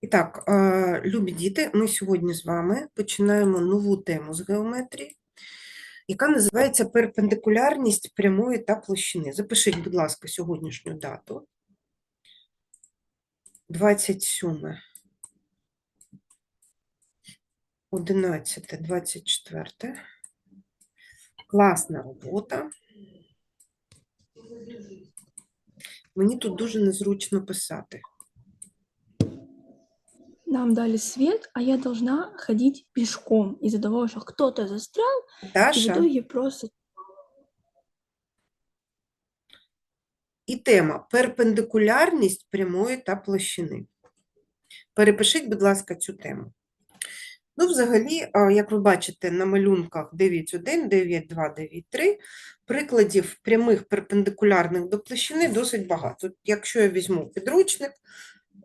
І так, любі діти, ми сьогодні з вами починаємо нову тему з геометрії, яка називається перпендикулярність прямої та площини. Запишіть, будь ласка, сьогоднішню дату. 27, 11, 24. Класна робота. Мені тут дуже незручно писати. Нам дали свет, а я должна ходить пешком из-за того, что кто-то застрял, и в итоге просто... і тема перпендикулярність прямої та площини. Перепишіть, будь ласка, цю тему. Ну, взагалі, як ви бачите на малюнках 9.1, 9.2, 9.3, прикладів прямих перпендикулярних до площини досить багато. Якщо я візьму підручник,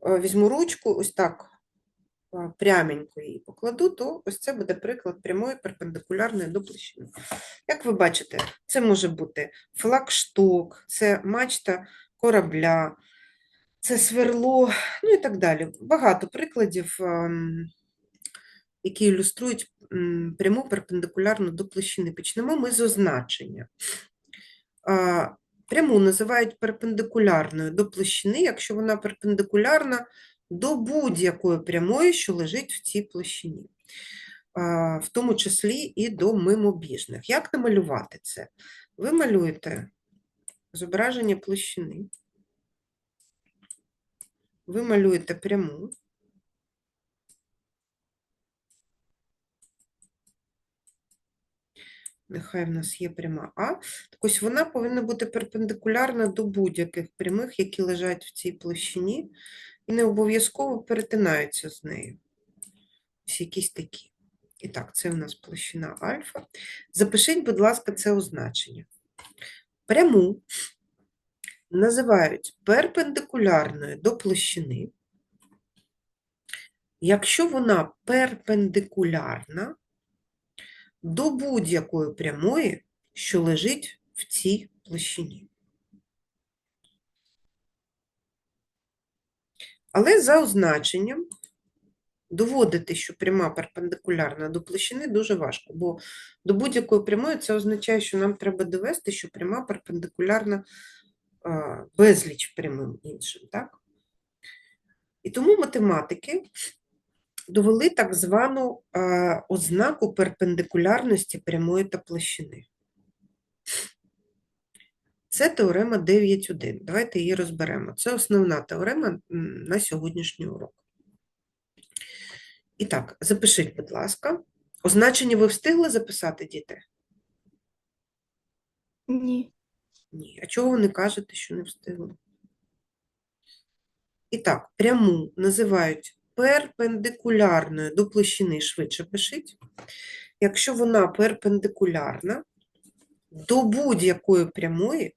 візьму ручку, ось так пряменько її покладу, то ось це буде приклад прямої перпендикулярної до площини. Як ви бачите, це може бути флагшток, це мачта корабля, це сверло, ну і так далі. Багато прикладів, які ілюструють пряму перпендикулярну до площини. Почнемо ми з означення. Пряму називають перпендикулярною до площини, якщо вона перпендикулярна до будь-якої прямої, що лежить в цій площині, в тому числі і до мимобіжних. Як намалювати це? Ви малюєте зображення площини, ви малюєте пряму, Нехай в нас є пряма А. Так ось вона повинна бути перпендикулярна до будь-яких прямих, які лежать в цій площині, і не обов'язково перетинаються з нею. Ось якісь такі. І так, це у нас площина альфа. Запишіть, будь ласка, це означення. Пряму називають перпендикулярною до площини, якщо вона перпендикулярна до будь-якої прямої, що лежить в цій площині. Але за означенням доводити, що пряма перпендикулярна до площини, дуже важко, бо до будь-якої прямої це означає, що нам треба довести, що пряма перпендикулярна безліч прямим іншим. Так? І тому математики довели так звану ознаку перпендикулярності прямої та площини. Це теорема 9.1. Давайте її розберемо. Це основна теорема на сьогоднішній урок. І так, запишіть, будь ласка. Означення ви встигли записати, діти? Не. Ні. А чого ви не кажете, що не встигли? І так, пряму називають перпендикулярною до площини, швидше пишіть. Якщо вона перпендикулярна до будь-якої прямої,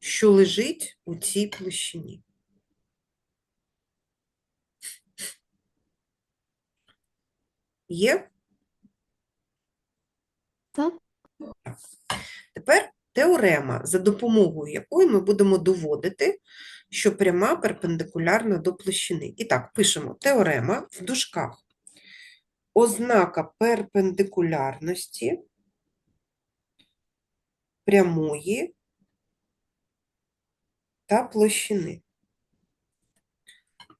що лежить у цій площині. Є? Так. Тепер теорема, за допомогою якої ми будемо доводити, що пряма перпендикулярна до площини. І так, пишемо теорема в дужках. Ознака перпендикулярності прямої та площини.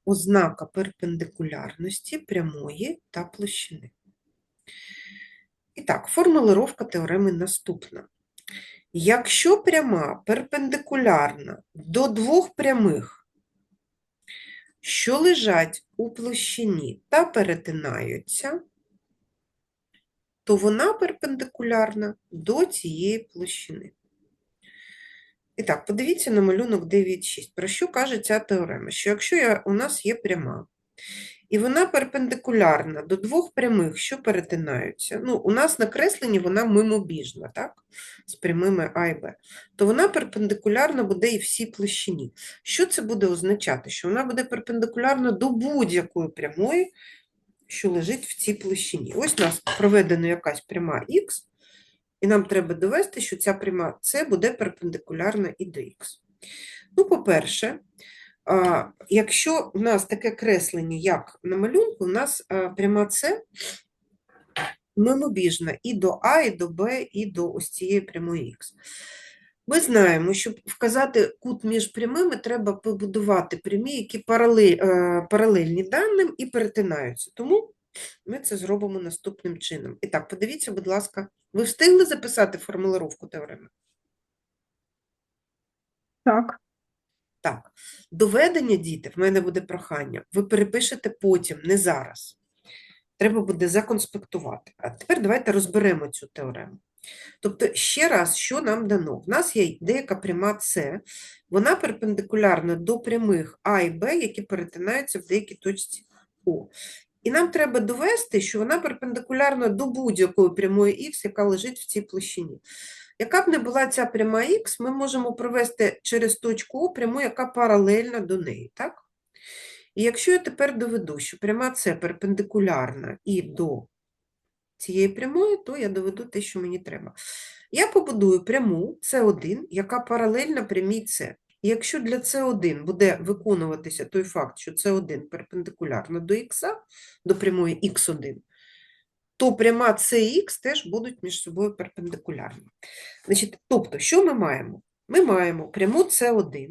Ознака перпендикулярності прямої та площини. І так, формулировка теореми наступна. Якщо пряма перпендикулярна до двох прямих, що лежать у площині та перетинаються, то вона перпендикулярна до цієї площини. І так, подивіться на малюнок 9.6. Про що каже ця теорема? Що якщо я, у нас є пряма, і вона перпендикулярна до двох прямих, що перетинаються. Ну, у нас на кресленні вона мимобіжна, так? З прямими А і Б. То вона перпендикулярна буде і всій площині. Що це буде означати? Що вона буде перпендикулярна до будь-якої прямої, що лежить в цій площині. Ось у нас проведена якась пряма Х, і нам треба довести, що ця пряма С буде перпендикулярна і до Х. Ну, по-перше, якщо в нас таке креслення, як на малюнку, у нас пряма С мимобіжна і до А, і до Б, і до ось цієї прямої Х. Ми знаємо, щоб вказати кут між прямими, треба побудувати прямі, які паралель, е, паралельні даним і перетинаються. Тому ми це зробимо наступним чином. І так, подивіться, будь ласка, ви встигли записати формулировку теореми? Так, Так, доведення, діти, в мене буде прохання, ви перепишете потім, не зараз. Треба буде законспектувати. А тепер давайте розберемо цю теорему. Тобто, ще раз, що нам дано? В нас є деяка пряма С, вона перпендикулярна до прямих А і Б, які перетинаються в деякій точці О. І нам треба довести, що вона перпендикулярна до будь-якої прямої Х, яка лежить в цій площині. Яка б не була ця пряма Х, ми можемо провести через точку О пряму, яка паралельна до неї, так? І якщо я тепер доведу, що пряма С перпендикулярна і до цієї прямої, то я доведу те, що мені треба. Я побудую пряму С1, яка паралельна прямій С. Якщо для С1 буде виконуватися той факт, що С1 перпендикулярна до Х, до прямої Х1, то пряма CX теж будуть між собою перпендикулярні. Значить, тобто, що ми маємо? Ми маємо пряму С1,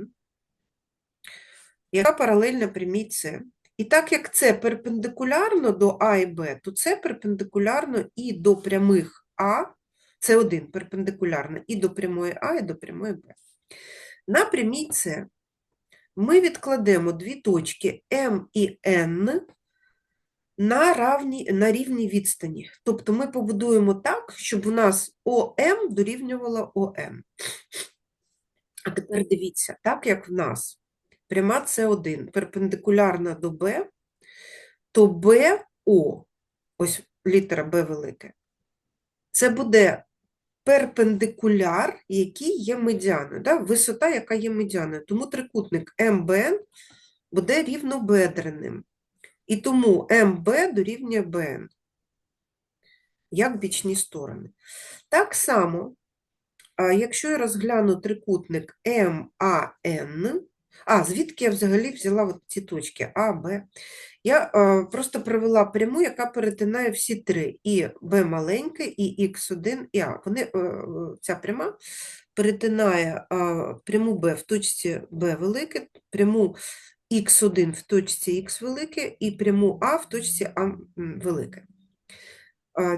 яка паралельна прямій С. І так як це перпендикулярно до А і Б, то це перпендикулярно і до прямих А, С1 перпендикулярно і до прямої А, і до прямої Б. На прямій С ми відкладемо дві точки М і Н на, равній, на рівній відстані. Тобто ми побудуємо так, щоб у нас ОМ дорівнювало ОН. А тепер дивіться, так як в нас пряма С1 перпендикулярна до Б, то БО, ось літера Б велике, це буде перпендикуляр, який є медіаною, да? висота, яка є медіаною. Тому трикутник МБН буде рівнобедреним. І тому МБ дорівнює БН, як бічні сторони. Так само, якщо я розгляну трикутник МАН, а, звідки я взагалі взяла ці точки А, Б? Я а, просто провела пряму, яка перетинає всі три, і Б маленьке, і Х1, і А. Вони, е, е, ця пряма перетинає пряму Б в точці Б велике, пряму х1 в точці х велике і пряму А в точці А велике.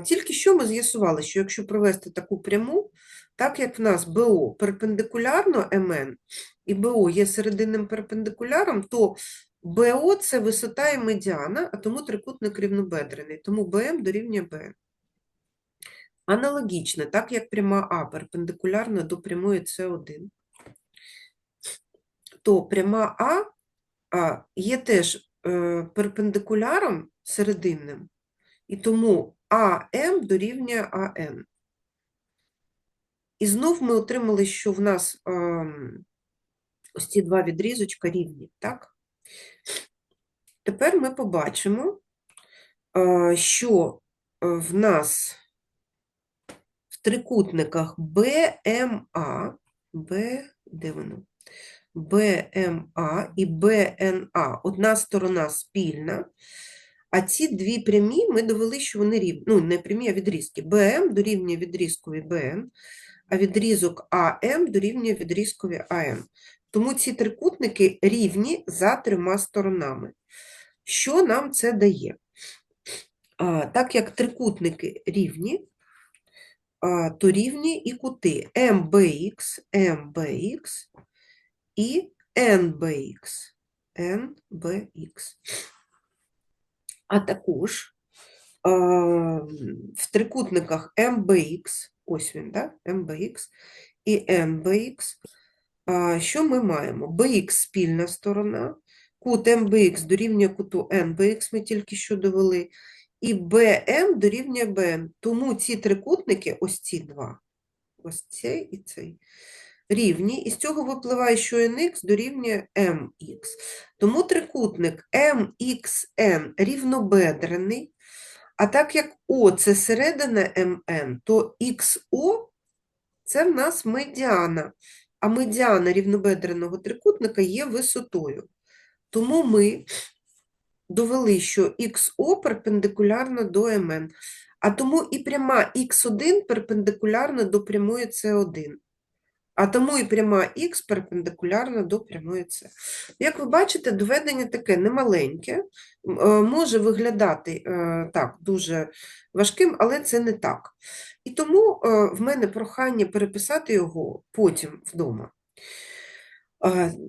Тільки що ми з'ясували, що якщо провести таку пряму, так як в нас БО перпендикулярно МН, і БО є серединним перпендикуляром, то БО – це висота і медіана, а тому трикутник рівнобедрений, тому БМ дорівнює БН. Аналогічно, так як пряма А перпендикулярна до прямої С1, то пряма А а, є теж е, перпендикуляром серединним, і тому АМ дорівнює АН. І знов ми отримали, що в нас ем, ось ці два відрізочка рівні, так? Тепер ми побачимо, що в нас в трикутниках БМА, Б, де воно? БМА і БНА. Одна сторона спільна, а ці дві прямі ми довели, що вони рівні. Ну, не прямі, а відрізки. БМ дорівнює відрізкові БН, а відрізок АМ дорівнює відрізкові АМ. Тому ці трикутники рівні за трьома сторонами. Що нам це дає? Так як трикутники рівні, то рівні і кути МБХ, МБХ і NBX. NBX. А також в трикутниках MBX, ось він, да? MBX і NBX, що ми маємо? BX – спільна сторона, кут MBX дорівнює куту NBX, ми тільки що довели, і BM дорівнює BN. Тому ці трикутники, ось ці два, ось цей і цей, рівні, і з цього випливає, що nx дорівнює mx. Тому трикутник mxn рівнобедрений, а так як O – це середина mn, то xo – це в нас медіана, а медіана рівнобедреного трикутника є висотою. Тому ми довели, що XO перпендикулярна до МН. А тому і пряма Х1 перпендикулярна до прямої С1. А тому і пряма Х перпендикулярна до прямої С. Як ви бачите, доведення таке немаленьке, е, може виглядати е, так дуже важким, але це не так. І тому е, в мене прохання переписати його потім вдома.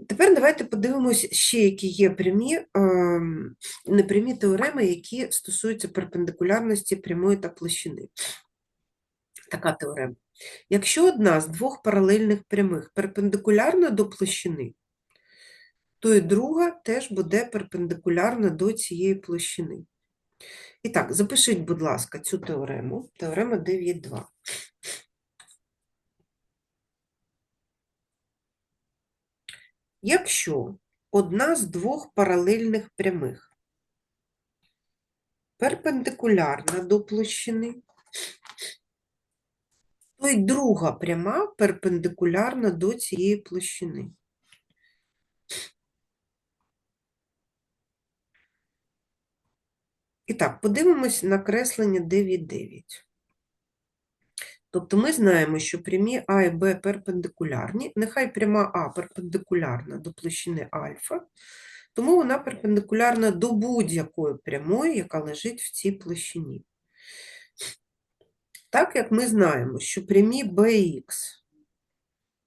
Тепер давайте подивимось ще, які є прямі, ем, непрямі теореми, які стосуються перпендикулярності прямої та площини. Така теорема. Якщо одна з двох паралельних прямих перпендикулярна до площини, то і друга теж буде перпендикулярна до цієї площини. І так, запишіть, будь ласка, цю теорему. Теорема 9.2. Якщо одна з двох паралельних прямих перпендикулярна до площини, то й друга пряма перпендикулярна до цієї площини. І так, подивимось на креслення 9,9. Тобто ми знаємо, що прямі А і Б перпендикулярні. Нехай пряма А перпендикулярна до площини альфа, тому вона перпендикулярна до будь-якої прямої, яка лежить в цій площині. Так як ми знаємо, що прямі BX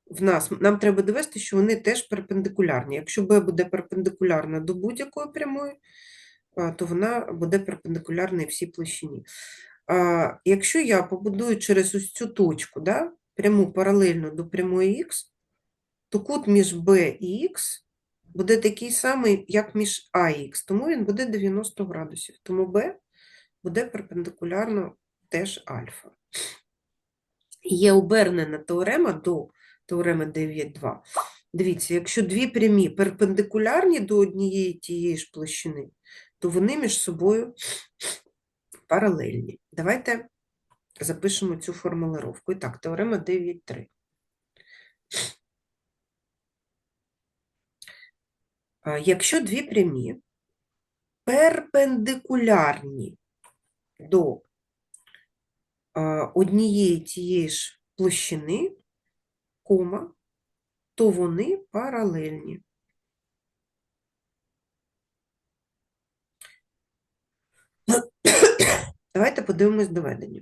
в нас, нам треба довести, що вони теж перпендикулярні. Якщо B буде перпендикулярна до будь-якої прямої, то вона буде перпендикулярна і всій площині. Якщо я побудую через ось цю точку, да, пряму паралельно до прямої Х, то кут між B і Х буде такий самий, як між А і Х, тому він буде 90 градусів. Тому B буде перпендикулярно теж альфа. Є обернена теорема до теореми 9.2. Дивіться, якщо дві прямі перпендикулярні до однієї тієї ж площини, то вони між собою паралельні. Давайте запишемо цю формулировку. І так, теорема 9.3. Якщо дві прямі перпендикулярні до однієї тієї ж площини, кома, то вони паралельні. Давайте подивимось доведення.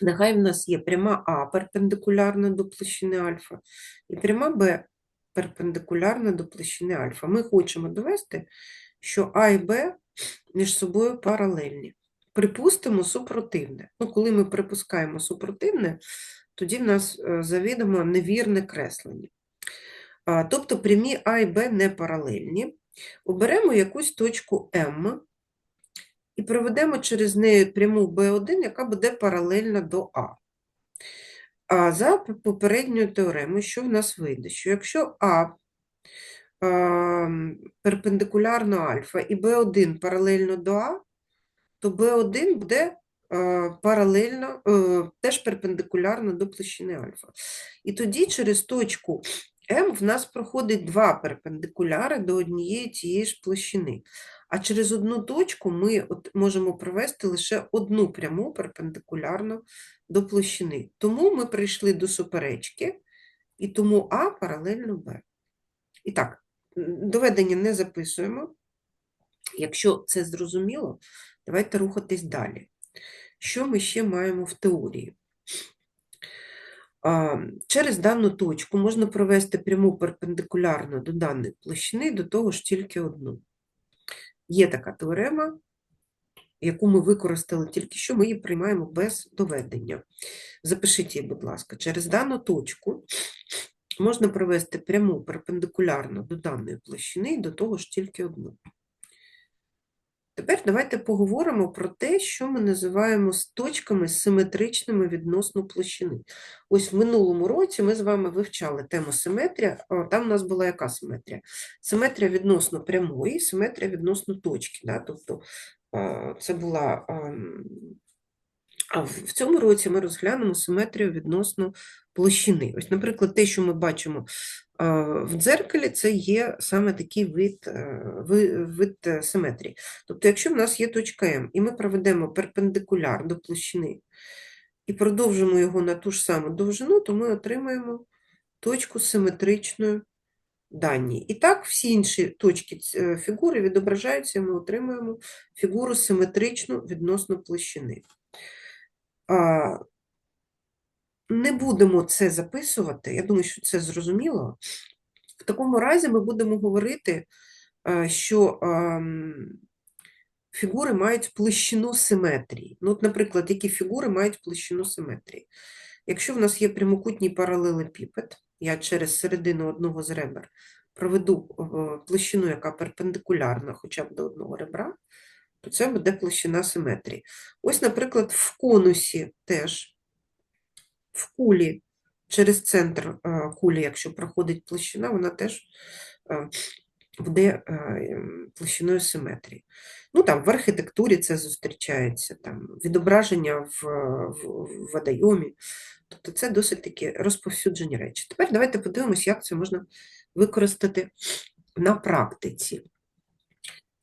Нехай в нас є пряма А перпендикулярна до площини альфа і пряма Б перпендикулярна до площини альфа. Ми хочемо довести, що А і Б між собою паралельні. Припустимо супротивне. Ну, коли ми припускаємо супротивне, тоді в нас е, завідомо невірне креслення. Тобто прямі А і Б не паралельні. Оберемо якусь точку М і проведемо через неї пряму B1, яка буде паралельна до А. А за попередньою теоремою, що в нас вийде? Що якщо А ем, перпендикулярно альфа і B1 паралельно до А, то B1 буде е, паралельно, е, теж перпендикулярно до площини альфа. І тоді через точку М в нас проходить два перпендикуляри до однієї тієї ж площини. А через одну точку ми от можемо провести лише одну пряму перпендикулярно до площини. Тому ми прийшли до суперечки, і тому А паралельно Б. І так, доведення не записуємо. Якщо це зрозуміло, давайте рухатись далі. Що ми ще маємо в теорії? Через дану точку можна провести пряму перпендикулярно до даної площини, до того ж тільки одну. Є така теорема, яку ми використали тільки що, ми її приймаємо без доведення. Запишіть її, будь ласка, через дану точку можна провести пряму перпендикулярно до даної площини, до того ж тільки одну. Тепер давайте поговоримо про те, що ми називаємо точками симетричними відносно площини. Ось в минулому році ми з вами вивчали тему симетрія. Там у нас була яка симетрія? Симетрія відносно прямої, симетрія відносно точки. Да? Тобто це була А в цьому році ми розглянемо симетрію відносно площини. Ось, наприклад, те, що ми бачимо в дзеркалі, це є саме такий вид, е, вид е, симетрії. Тобто, якщо в нас є точка М, і ми проведемо перпендикуляр до площини і продовжимо його на ту ж саму довжину, то ми отримаємо точку з симетричною дані. І так всі інші точки е, фігури відображаються, і ми отримуємо фігуру симетричну відносно площини. Не будемо це записувати, я думаю, що це зрозуміло. В такому разі ми будемо говорити, е, що ем, фігури мають площину симетрії. Ну, от, наприклад, які фігури мають площину симетрії? Якщо в нас є прямокутній паралелепіпед, я через середину одного з ребер проведу е, площину, яка перпендикулярна хоча б до одного ребра, то це буде площина симетрії. Ось, наприклад, в конусі теж в кулі через центр е, кулі, якщо проходить площина, вона теж е, буде е, ем, площиною симетрії. Ну, там в архітектурі це зустрічається, там відображення в, в, водойомі. Тобто це досить такі розповсюджені речі. Тепер давайте подивимось, як це можна використати на практиці.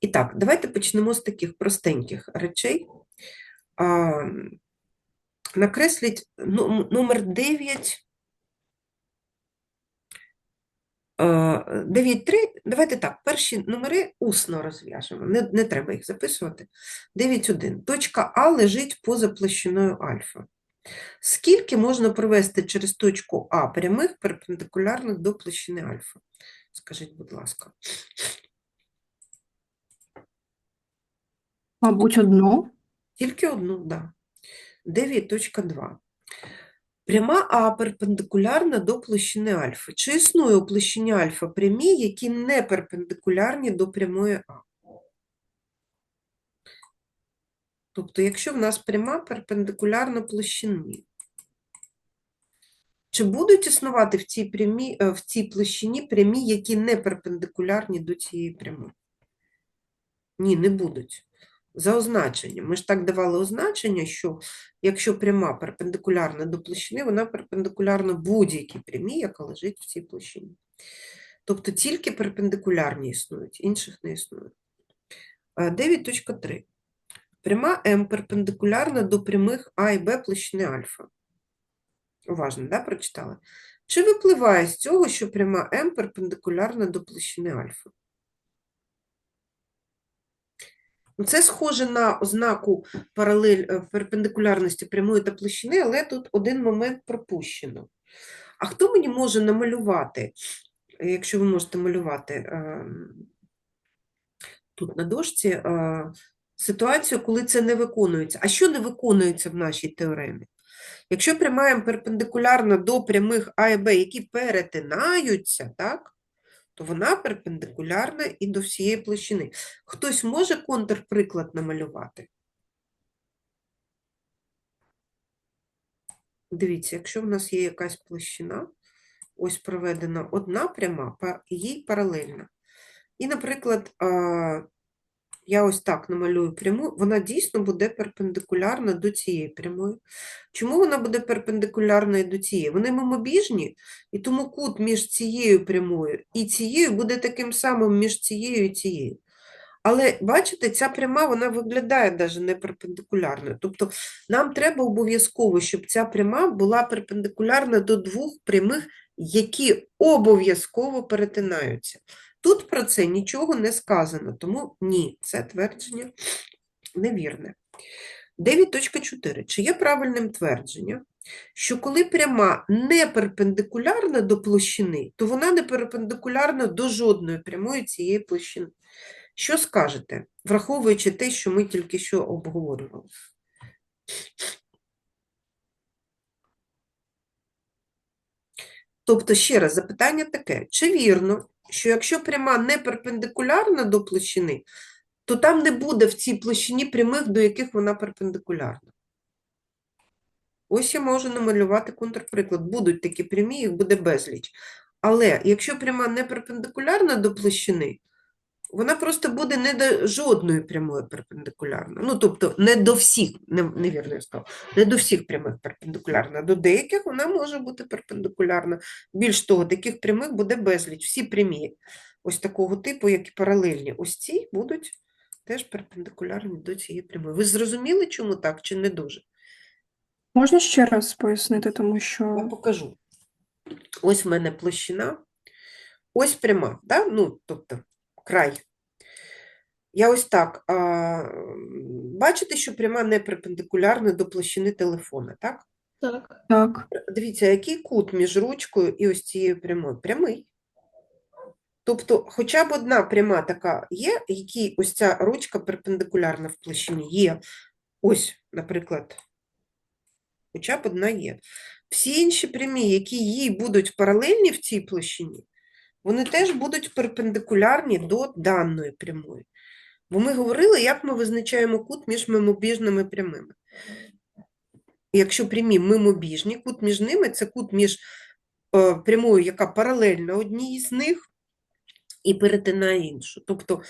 І так, давайте почнемо з таких простеньких речей. Накресліть ну- номер 9. 9.3, давайте так, перші номери усно розв'яжемо, не, не треба їх записувати. 9.1. Точка А лежить поза площиною альфа. Скільки можна провести через точку А прямих перпендикулярних до площини альфа? Скажіть, будь ласка. Мабуть, одну. Тільки одну, да. 9.2. Пряма А перпендикулярна до площини альфа. Чи існує у площині альфа прямі, які не перпендикулярні до прямої А? Тобто, якщо в нас пряма перпендикулярна площині, чи будуть існувати в цій, прямі, е, в цій площині прямі, які не перпендикулярні до цієї прямої? Ні, не будуть. За означенням. Ми ж так давали означення, що якщо пряма перпендикулярна до площини, вона перпендикулярна будь-якій прямій, яка лежить в цій площині. Тобто тільки перпендикулярні існують, інших не існує. Е, 9.3. Пряма М перпендикулярна до прямих А і Б площини альфа. Уважно, да, прочитали? Чи випливає з цього, що пряма М перпендикулярна до площини альфа? Ну, Це схоже на ознаку паралель е, перпендикулярності прямої та площини, але тут один момент пропущено. А хто мені може намалювати, якщо ви можете малювати ем, тут на дошці, е, ситуацію, коли це не виконується? А що не виконується в нашій теоремі? Якщо пряма М перпендикулярна до прямих А і Б, які перетинаються, так? То вона перпендикулярна і до всієї площини. Хтось може контрприклад намалювати? Дивіться, якщо в нас є якась площина, ось проведена одна пряма, їй паралельна. І, наприклад, я ось так намалюю пряму, вона дійсно буде перпендикулярна до цієї прямої. Чому вона буде перпендикулярна до цієї? Вони мимобіжні, і тому кут між цією прямою і цією буде таким самим між цією і цією. Але бачите, ця пряма вона виглядає навіть не перпендикулярною. Тобто нам треба обов'язково, щоб ця пряма була перпендикулярна до двох прямих, які обов'язково перетинаються. Тут про це нічого не сказано, тому ні, це твердження невірне. 9.4. Чи є правильним твердження, що коли пряма не перпендикулярна до площини, то вона не перпендикулярна до жодної прямої цієї площини? Що скажете, враховуючи те, що ми тільки що обговорювали? Тобто, ще раз, запитання таке: чи вірно, що якщо пряма не перпендикулярна до площини, то там не буде в цій площині прямих, до яких вона перпендикулярна? Ось я можу намалювати контрприклад. Будуть такі прямі, їх буде безліч. Але якщо пряма не перпендикулярна до площини, Вона просто буде не до жодної прямої перпендикулярна. Ну, тобто не до всіх, не, невірно я сказала, не до всіх прямих перпендикулярна. До деяких вона може бути перпендикулярна. Більш того, таких прямих буде безліч. Всі прямі ось такого типу, як і паралельні, ось ці будуть теж перпендикулярні до цієї прямої. Ви зрозуміли, чому так, чи не дуже? Можна ще раз пояснити, тому що. Я покажу. Ось в мене площина, ось пряма, да? ну, тобто край. Я ось так. А, бачите, що пряма не перпендикулярна до площини телефона, так? Так. так, Дивіться, який кут між ручкою і ось цією прямою? Прямий. Тобто, хоча б одна пряма така є, якій ось ця ручка перпендикулярна в площині є. Ось, наприклад, хоча б одна є. Всі інші прямі, які їй будуть паралельні в цій площині, вони теж будуть перпендикулярні до даної прямої. Бо ми говорили, як ми визначаємо кут між мимобіжними прямими. Якщо прямі мимобіжні, кут між ними це кут між е, прямою, яка паралельна одній з них, і перетинає іншу. Тобто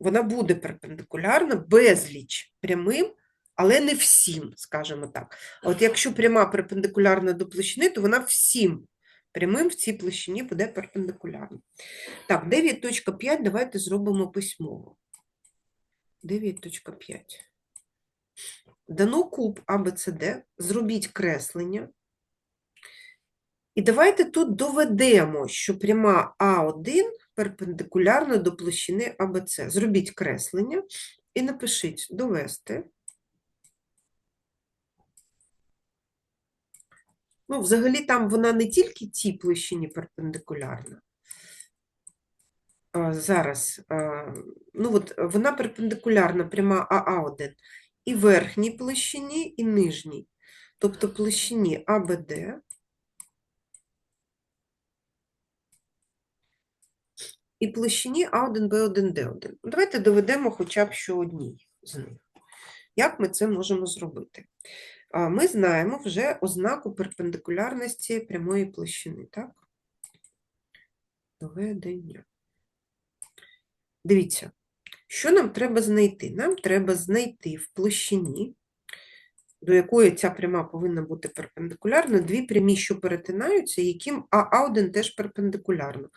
вона буде перпендикулярна безліч прямим, але не всім, скажімо так. От якщо пряма перпендикулярна до площини, то вона всім прямим в цій площині буде перпендикулярна. Так, 9.5 давайте зробимо письмово. 9.5. Дано куб ABCD, зробіть креслення. І давайте тут доведемо, що пряма А1 перпендикулярна до площини АБЦ. Зробіть креслення і напишіть довести. Ну, взагалі там вона не тільки цій площині перпендикулярна. Зараз, ну от вона перпендикулярна пряма АА1 і верхній площині, і нижній. Тобто площині АБД і площині А1, Б1, Д1. Ну, Давайте доведемо хоча б що одній з них. Як ми це можемо зробити? Ми знаємо вже ознаку перпендикулярності прямої площини, так? Доведення. Дивіться, що нам треба знайти? Нам треба знайти в площині, до якої ця пряма повинна бути перпендикулярна, дві прямі, що перетинаються, яким АА1 теж перпендикулярно.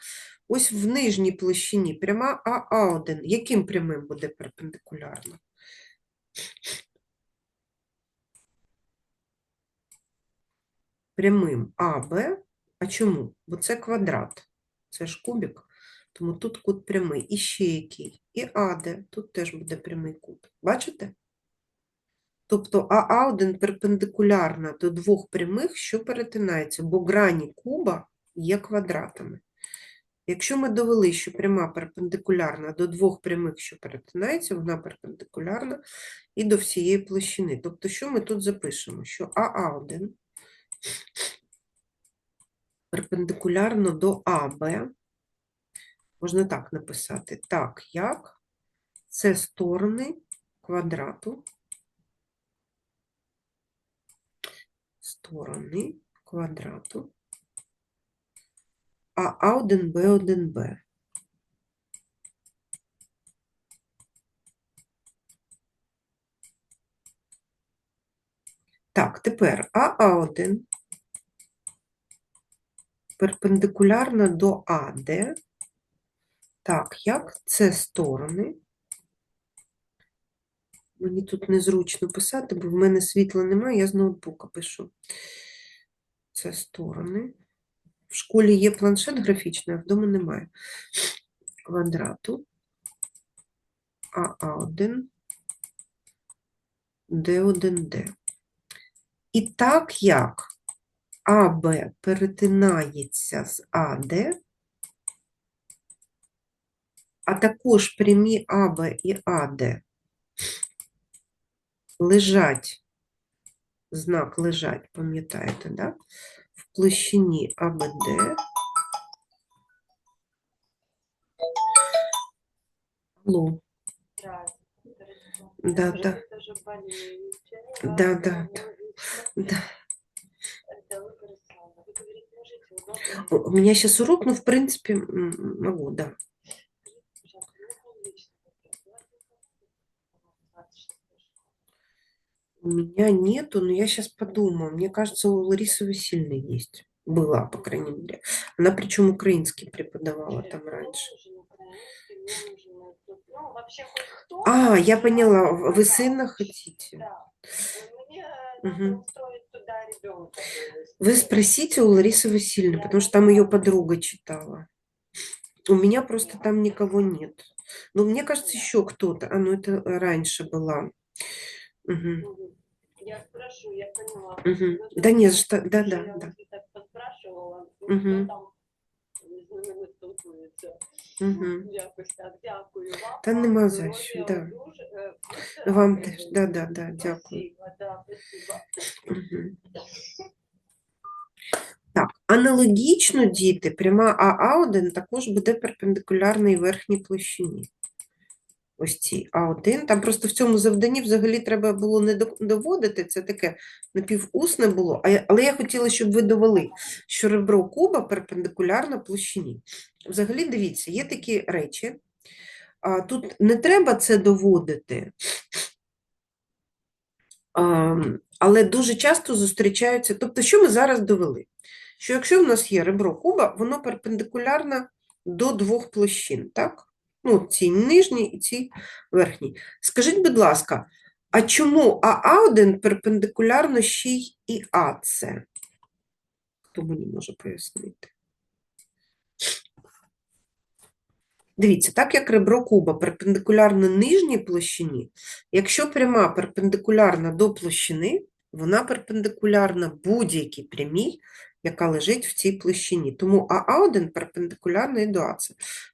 Ось в нижній площині пряма АА1, яким прямим буде перпендикулярно? Прямим АБ. А чому? Бо це квадрат, це ж кубик, тому тут кут прямий. І ще який. І АД, тут теж буде прямий кут. Бачите? Тобто АА1 перпендикулярна до двох прямих, що перетинаються, бо грані куба є квадратами. Якщо ми довели, що пряма перпендикулярна до двох прямих, що перетинаються, вона перпендикулярна і до всієї площини. Тобто, що ми тут запишемо? Що АА1 перпендикулярно до АБ, можна так написати, так як? Це сторони квадрату, сторони квадрату, а А1, Б1, Б. Так, тепер АА1 перпендикулярна до АД, так, як це сторони. Мені тут незручно писати, бо в мене світла немає, я з ноутбука пишу. Це сторони. В школі є планшет графічний, а вдома немає. Квадрату АА1, Д1Д. І так як АБ перетинається з АД, а також прямі АБ і АД лежать, знак лежать, пам'ятаєте, да? в площині АБД. Алло. Да, да. Да, да, да. Да. У меня сейчас урок, но в принципе могу, да. У меня нету, но я сейчас подумаю. Мне кажется, у Ларисы Васильевны есть. Была, по крайней мере. Она причем украинский преподавала там раньше. А, я поняла. Вы сына хотите? Мгм. Вы спросите у Ларисы Васильевны, потому что там ее подруга читала. У меня просто там никого нет. Но мне кажется, еще кто-то. А, ну это раньше была. Мгм, Я спрошу, я поняла. мгм. Ну, Да то не есть, за что. Да, да, я да. так поспрашивала, хто там знаменито Мгм. Якось так, дякую вам. Та нема за що, да. дуже, е, Вам теж. Да, да, да, дякую. Так, аналогічно, діти, пряма А1 також буде перпендикулярна і верхній площині. Ось цій А1. Там просто в цьому завданні взагалі треба було не доводити, це таке напівусне було. Але я хотіла, щоб ви довели, що ребро куба перпендикулярно площині. Взагалі, дивіться, є такі речі. Тут не треба це доводити. Але дуже часто зустрічаються. Тобто, що ми зараз довели? Що якщо в нас є ребро куба, воно перпендикулярно до двох площин, так? Ну, цій нижній і цій верхній. Скажіть, будь ласка, а чому АА1 перпендикулярно ще й і АС? Хто мені може пояснити? Дивіться, так як ребро куба перпендикулярно нижній площині, якщо пряма перпендикулярна до площини, вона перпендикулярна будь-якій прямій, яка лежить в цій площині. Тому АА1 перпендикулярний до АЦ.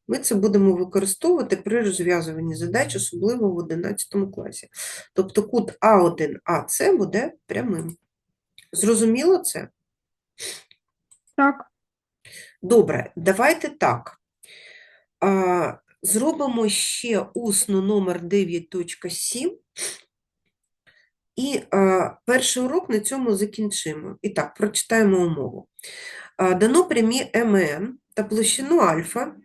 Ми це будемо використовувати при розв'язуванні задач, особливо в 11 класі. Тобто кут А1АЦ буде прямим. Зрозуміло це? Так, Добре, давайте так. Зробимо ще усну номер 9.7. І а, перший урок на цьому закінчимо. І так, прочитаємо умову. А, Дано прямі МН та площину альфа.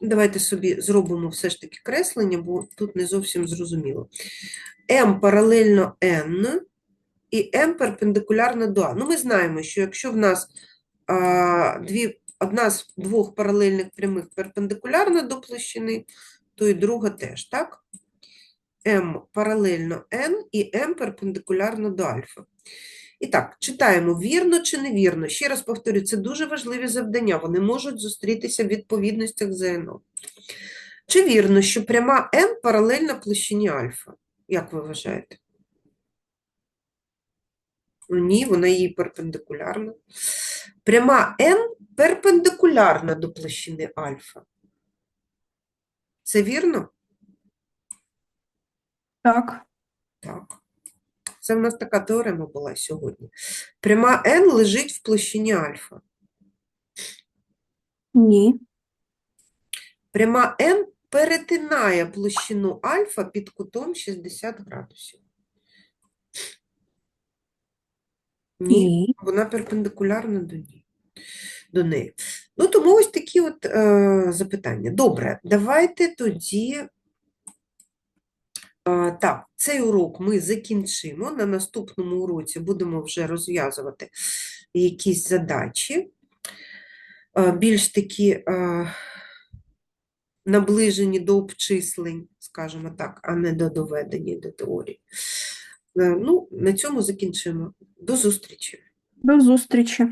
Давайте собі зробимо все ж таки креслення, бо тут не зовсім зрозуміло. М паралельно N і М перпендикулярно до А. Ну, ми знаємо, що якщо в нас а, дві, одна з двох паралельних прямих перпендикулярна до площини, то і друга теж, так? М паралельно N і М перпендикулярно до альфа. І так, читаємо, вірно чи невірно. Ще раз повторю, це дуже важливі завдання, вони можуть зустрітися в відповідностях ЗНО. Чи вірно, що пряма М паралельна площині альфа? Як ви вважаєте? Ну, Ні, вона їй перпендикулярна. Пряма N перпендикулярна до площини альфа. Це вірно? Так, Так. Це в нас така теорема була сьогодні. Пряма n лежить в площині альфа. ні, Пряма n перетинає площину альфа під кутом 60 градусів. Ні, ні, вона перпендикулярна до неї. До неї. Ну, тому ось такі от е, запитання. Добре, давайте тоді. Так, цей урок ми закінчимо. На наступному уроці будемо вже розв'язувати якісь задачі, більш такі наближені до обчислень, скажімо так, а не до доведення до теорії. Е, ну, на цьому закінчимо. До зустрічі! до зустрічі.